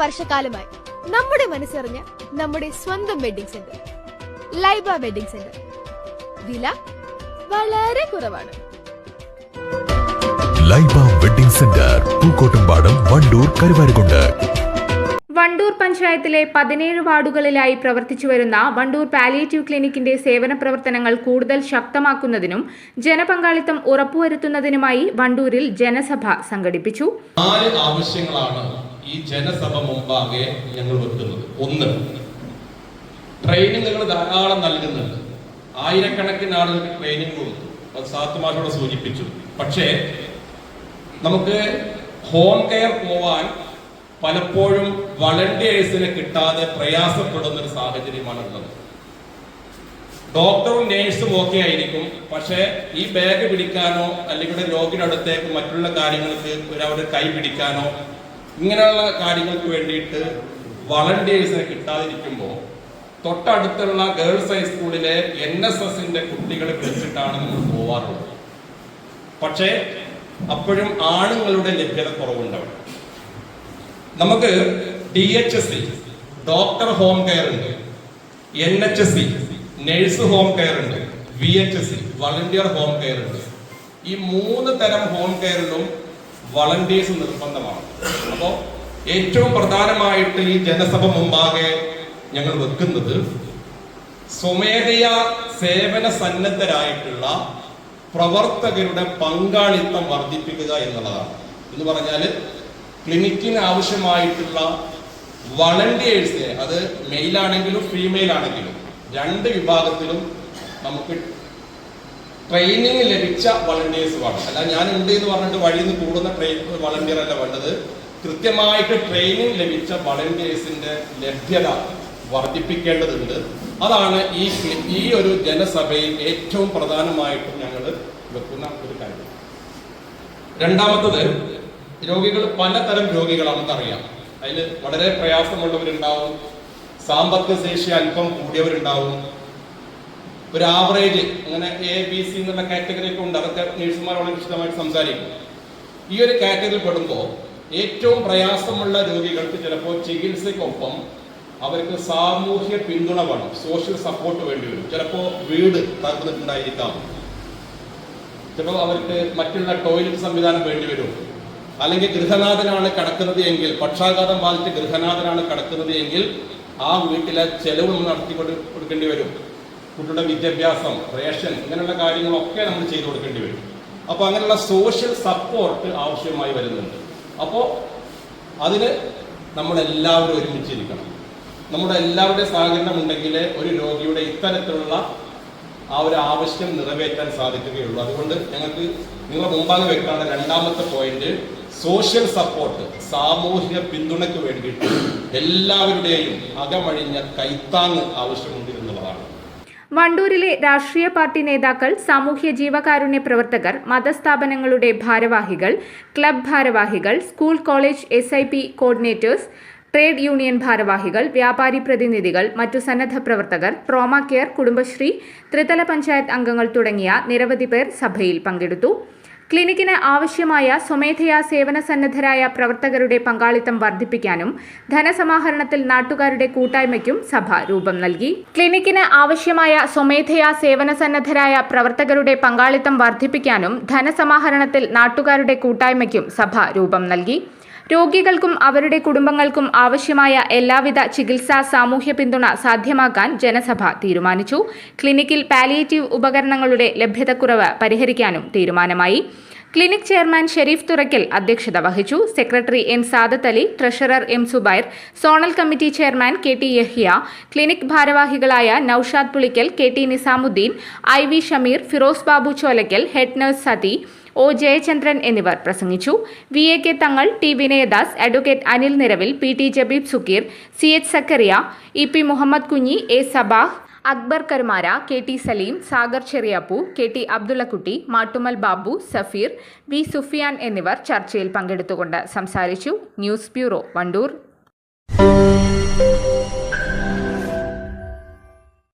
വർഷക്കാലമായി നമ്മുടെ മനസ്സറിഞ്ഞ നമ്മുടെ സ്വന്തം wedding centre Laiba wedding centre. വില വളരെ കുറവാണ്. Laiba wedding centre Pookkottumpadam Wandoor Karuvarakundu. Wandoor പഞ്ചായത്തിലെ പതിനേഴ് വാർഡുകളിലായി പ്രവർത്തിച്ചു വരുന്ന വണ്ടൂർ പാലിയേറ്റീവ് ക്ലിനിക്കിന്റെ സേവന പ്രവർത്തനങ്ങൾ കൂടുതൽ ശക്തമാക്കുന്നതിനും ജനപങ്കാളിത്തം ഉറപ്പുവരുത്തുന്നതിനുമായി വണ്ടൂരിൽ ജനസഭ സംഘടിപ്പിച്ചു. നാല് ആവശ്യങ്ങളാണ് ഈ ജനസഭ മുമ്പാകെ ഞങ്ങൾ വെക്കുന്നത്. ഒന്ന് ട്രെയിനിങ് ട്രെയിനിങ്ങുകൾ ധാരാളം നൽകുന്നുണ്ട്. ആയിരക്കണക്കിന് ആളുകൾക്ക് ട്രെയിനിങ് കൊടുത്തു അത് സാത്തുമാരോട് സൂചിപ്പിച്ചു. പക്ഷേ നമുക്ക് ഹോം കെയർ പോവാൻ പലപ്പോഴും വളണ്ടിയേഴ്സിനെ കിട്ടാതെ പ്രയാസപ്പെടുന്ന ഒരു സാഹചര്യമാണ് ഉള്ളത് ഡോക്ടറും നേഴ്സും ഓക്കെ ആയിരിക്കും. പക്ഷേ ഈ ബാഗ് പിടിക്കാനോ അല്ലെങ്കിൽ രോഗിയുടെ അടുത്തേക്ക് മറ്റുള്ള കാര്യങ്ങൾക്ക് അവരുടെ കൈ പിടിക്കാനോ ഇങ്ങനെയുള്ള കാര്യങ്ങൾക്ക് വേണ്ടിയിട്ട് വളണ്ടിയേഴ്സിനെ കിട്ടാതിരിക്കുമ്പോൾ തൊട്ടടുത്തുള്ള ഗേൾസ് ഹൈസ്കൂളിലെ എൻ എസ് എസിന്റെ കുട്ടികളെ വിളിച്ചിട്ടാണ് നമ്മൾ പോവാറുള്ളത്. പക്ഷേ അപ്പോഴും ആണുങ്ങളുടെ ലഭ്യത കുറവുണ്ടാവും. നമുക്ക് D H S C doctor home care ഉണ്ട്. N H S C nurse home care ഉണ്ട്. V H S C volunteer home care ഉണ്ട്. ഈ മൂന്ന് തരം ഹോം കെയറിലും വളണ്ടിയേഴ്സ് നിർബന്ധമാണ് അപ്പോൾ ഏറ്റവും പ്രധാനമായിട്ട് ഈ ജനസഭ മുമ്പാകെ ഞങ്ങൾ വെക്കുന്നത് സ്വമേധയാ സേവന സന്നദ്ധരായിട്ടുള്ള പ്രവർത്തകരുടെ പങ്കാളിത്തം വർദ്ധിപ്പിക്കുക എന്നുള്ളതാണ്. എന്ന് പറഞ്ഞാൽ ക്ലിനിക്കിന് ആവശ്യമായിട്ടുള്ള വളണ്ടിയേഴ്സിനെ അത് മെയിൽ ആണെങ്കിലും ഫീമെയിൽ ആണെങ്കിലും രണ്ട് വിഭാഗത്തിലും നമുക്ക് ട്രെയിനിങ് ലഭിച്ച വളണ്ടിയേഴ്സ് വേണം. അല്ല ഞാൻ ഉണ്ട് എന്ന് പറഞ്ഞിട്ട് വഴിയിൽ നിന്ന് കൂടുന്ന ട്രെയിൻ വളണ്ടിയർ അല്ല വേണ്ടത്. കൃത്യമായിട്ട് ട്രെയിനിങ് ലഭിച്ച വളണ്ടിയേഴ്സിന്റെ ലഭ്യത വർദ്ധിപ്പിക്കേണ്ടതുണ്ട്. അതാണ് ഈ ഈ ഒരു ജനസഭയിൽ ഏറ്റവും പ്രധാനമായിട്ടും ഞങ്ങൾ വെക്കുന്ന ഒരു കാര്യം. രണ്ടാമത്തത് രോഗികൾ പലതരം രോഗികളാണെന്ന് അറിയാം. അതിൽ വളരെ പ്രയാസമുള്ളവരുണ്ടാവും. സാമ്പത്തിക ശേഷി അല്പം കൂടിയവരുണ്ടാവും. ഒരു ആവറേജ് അങ്ങനെ എ ബി സി എന്നുള്ള കാറ്റഗറി ഒക്കെ ഉണ്ട്. അതൊക്കെ നേഴ്സുമാർ വളരെ വിശദമായിട്ട് സംസാരിക്കും. ഈ ഒരു കാറ്റഗറിയിൽ പെടുമ്പോൾ ഏറ്റവും പ്രയാസമുള്ള രോഗികൾക്ക് ചിലപ്പോൾ ചികിത്സയ്ക്കൊപ്പം അവർക്ക് സാമൂഹ്യ പിന്തുണ വേണം സോഷ്യൽ സപ്പോർട്ട് വേണ്ടി വരും. ചിലപ്പോൾ വീട് തകർന്നിട്ടുണ്ടായിരിക്കാം. ചിലപ്പോൾ അവർക്ക് മറ്റുള്ള ടോയ്ലറ്റ് സംവിധാനം വേണ്ടി വരും. അല്ലെങ്കിൽ ഗൃഹനാഥനാണ് കിടക്കുന്നത് എങ്കിൽ പക്ഷാഘാതം ബാധിച്ച് ഗൃഹനാഥനാണ് കിടക്കുന്നത് എങ്കിൽ ആ വീട്ടിലെ ചെലവ് നമ്മൾ നടത്തി കൊടുക്കേണ്ടി വരും. കുട്ടിയുടെ വിദ്യാഭ്യാസം റേഷൻ ഇങ്ങനെയുള്ള കാര്യങ്ങളൊക്കെ നമ്മൾ ചെയ്തു കൊടുക്കേണ്ടി വരും. അപ്പോൾ അങ്ങനെയുള്ള സോഷ്യൽ സപ്പോർട്ട് ആവശ്യമായി വരുന്നുണ്ട്. അപ്പോൾ അതിന് നമ്മളെല്ലാവരും ഒരുമിച്ചിരിക്കണം. നമ്മുടെ എല്ലാവരുടെയും സഹകരണം ഉണ്ടെങ്കിൽ ഒരു രോഗിയുടെ ഇത്തരത്തിലുള്ള ആ ഒരു ആവശ്യം നിറവേറ്റാൻ സാധിക്കുകയുള്ളൂ. അതുകൊണ്ട് ഞങ്ങൾക്ക് നിങ്ങളുടെ മുമ്പാകെ വെക്കാണ് രണ്ടാമത്തെ പോയിന്റ് സോഷ്യൽ സപ്പോർട്ട് സാമൂഹിക പിന്തുണയ്ക്ക് വേണ്ടിയിട്ട് എല്ലാവരുടെയും അകമഴിഞ്ഞ കൈത്താങ് ആവശ്യമുണ്ട്. വണ്ടൂരിലെ രാഷ്ട്രീയ പാർട്ടി നേതാക്കൾ സാമൂഹ്യ ജീവകാരുണ്യ പ്രവർത്തകർ മതസ്ഥാപനങ്ങളുടെ ഭാരവാഹികൾ ക്ലബ് ഭാരവാഹികൾ school college S coordinators trade union ഭാരവാഹികൾ വ്യാപാരി പ്രതിനിധികൾ മറ്റു സന്നദ്ധ പ്രവർത്തകർ ട്രോമ കെയർ കുടുംബശ്രീ ത്രിതല പഞ്ചായത്ത് അംഗങ്ങൾ തുടങ്ങിയ നിരവധി പേർ സഭയിൽ പങ്കെടുത്തു. ക്ലിനിക്കിന് ആവശ്യമായ സ്വമേധയാ സേവന സന്നദ്ധരായ പ്രവർത്തകരുടെ പങ്കാളിത്തം വർദ്ധിപ്പിക്കാനും ധനസമാഹരണത്തിൽ നാട്ടുകാരുടെ കൂട്ടായ്മയ്ക്കും സഭ രൂപം നൽകി. ക്ലിനിക്കിന് ആവശ്യമായ സ്വമേധയാ സേവന സന്നദ്ധരായ പ്രവർത്തകരുടെ പങ്കാളിത്തം വർദ്ധിപ്പിക്കാനും ധനസമാഹരണത്തിൽ നാട്ടുകാരുടെ കൂട്ടായ്മയ്ക്കും സഭ രൂപം നൽകി. രോഗികൾക്കും അവരുടെ കുടുംബങ്ങൾക്കും ആവശ്യമായ എല്ലാവിധ ചികിത്സാ സാമൂഹ്യ പിന്തുണ സാധ്യമാക്കാൻ ജനസഭ തീരുമാനിച്ചു. ക്ലിനിക്കിൽ പാലിയേറ്റീവ് ഉപകരണങ്ങളുടെ ലഭ്യതക്കുറവ് പരിഹരിക്കാനും തീരുമാനമായി. ക്ലിനിക് ചെയർമാൻ ഷെരീഫ് തുറയ്ക്കൽ അധ്യക്ഷത വഹിച്ചു. Secretary N Sadath Ali treasurer M Zubair zonal committee chairman K T Yahiya clinic ഭാരവാഹികളായ Naushad Pulikkal K T Nizamuddin I V Shameer Firoz Babu Cholakkal head nurse Sathi O Jayachandran എന്നിവർ പ്രസംഗിച്ചു. V A K Thangal T Vinayadas advocate Anil Niravil P T Jabeeb Sukkeer C H Zakariya E P Muhammad Kunhi A Sabah Akbar Karumara K T Saleem Sagar Cheriyappu K T Abdullakutty Mattummal Babu Safeer V Sufiyan എന്നിവർ ചർച്ചയിൽ പങ്കെടുത്തുകൊണ്ട് സംസാരിച്ചു. News bureau Wandoor.